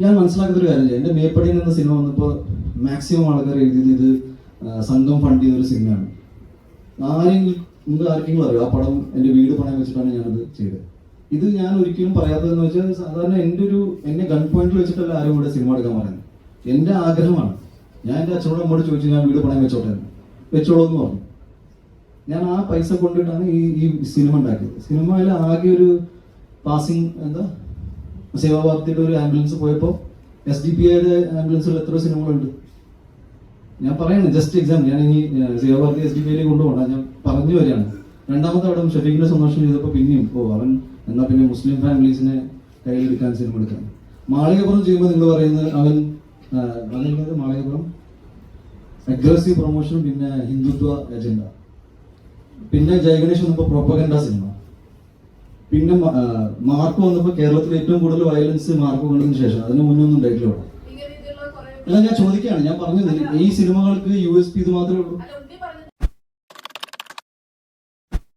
ഞാൻ മനസ്സിലാക്കുന്ന ഒരു കാര്യം ചെയ്യാം എന്റെ മേപ്പടിയിൽ എന്ന സിനിമ വന്നപ്പോൾ മാക്സിമം ആൾക്കാർ എഴുതിയത് ഇത് സംഘം ഫണ്ട് ചെയ്തൊരു സിനിമയാണ്. ആരെങ്കിലും മുമ്പ് ആർക്കെങ്കിലും അറിയാം? ആ പടം എന്റെ വീട് പണയം വെച്ചിട്ടാണ് ഞാനത് ചെയ്തത്. ഇത് ഞാൻ ഒരിക്കലും പറയാത്തതെന്ന് വെച്ചാൽ സാധാരണ എന്റെ ഒരു എന്നെ ഗൺ പോയിന്റിൽ വെച്ചിട്ടല്ല ആരും കൂടെ സിനിമ എടുക്കാൻ പറയുന്നത്. എന്റെ ആഗ്രഹമാണ്. ഞാൻ എന്റെ അച്ഛനോട് അമ്മോട് ചോദിച്ചു ഞാൻ വീട് പണയം വെച്ചോട്ടെ. വെച്ചോളൂ എന്ന് പറഞ്ഞു. ഞാൻ ആ പൈസ കൊണ്ടിട്ടാണ് ഈ ഈ സിനിമ ഉണ്ടാക്കിയത്. സിനിമയിൽ ആകെ ഒരു പാസിംഗ് എന്താ? സേവാഭാരതിയുടെ ഒരു ആംബുലൻസ് പോയപ്പോൾ എസ് ഡി പി ഐയുടെ ആംബുലൻസിൽ എത്ര സിനിമകളുണ്ട്. ഞാൻ പറയുന്നത് ജസ്റ്റ് എക്സാമ്പിൾ ഞാൻ ഇനി സേവാഭാരതി എസ് ഡി പി ഐയിലേക്ക് കൊണ്ടുപോകണ്ട. ഞാൻ പറഞ്ഞു വരികയാണ്. രണ്ടാമത്തെ അവിടെ ഷഫീഖിന്റെ സന്ദർശനം ചെയ്തപ്പോൾ പിന്നെയും ഓ അവൻ എന്നാൽ പിന്നെ മുസ്ലിം ഫാമിലീസിനെ കയ്യിലെടുക്കാൻ സിനിമ എടുക്കാൻ. മാളികപ്പുറം ചെയ്യുമ്പോൾ നിങ്ങൾ പറയുന്നത് അവൻ പറയുന്നത് മാളികപ്പുറം? അഗ്രസീവ് പ്രൊമോഷൻ പിന്നെ ഹിന്ദുത്വ അജണ്ട പിന്നെ ജയഗണേഷ് വന്നപ്പോൾ പ്രൊപ്പഗൻഡ സിനിമ. പിന്നെ മാർക്ക് വന്നപ്പോൾ കേരളത്തിൽ ഏറ്റവും കൂടുതൽ വയലൻസ് മാർക്ക് വന്നതിന് ശേഷം അതിന് മുന്നൊന്നും ഉണ്ടായിട്ടില്ല അവിടെ. അല്ല ഞാൻ ചോദിക്കുകയാണ് ഞാൻ പറഞ്ഞത് ഈ സിനിമകൾക്ക് യു എസ് പി ഇത് മാത്രമേ ഉള്ളൂ.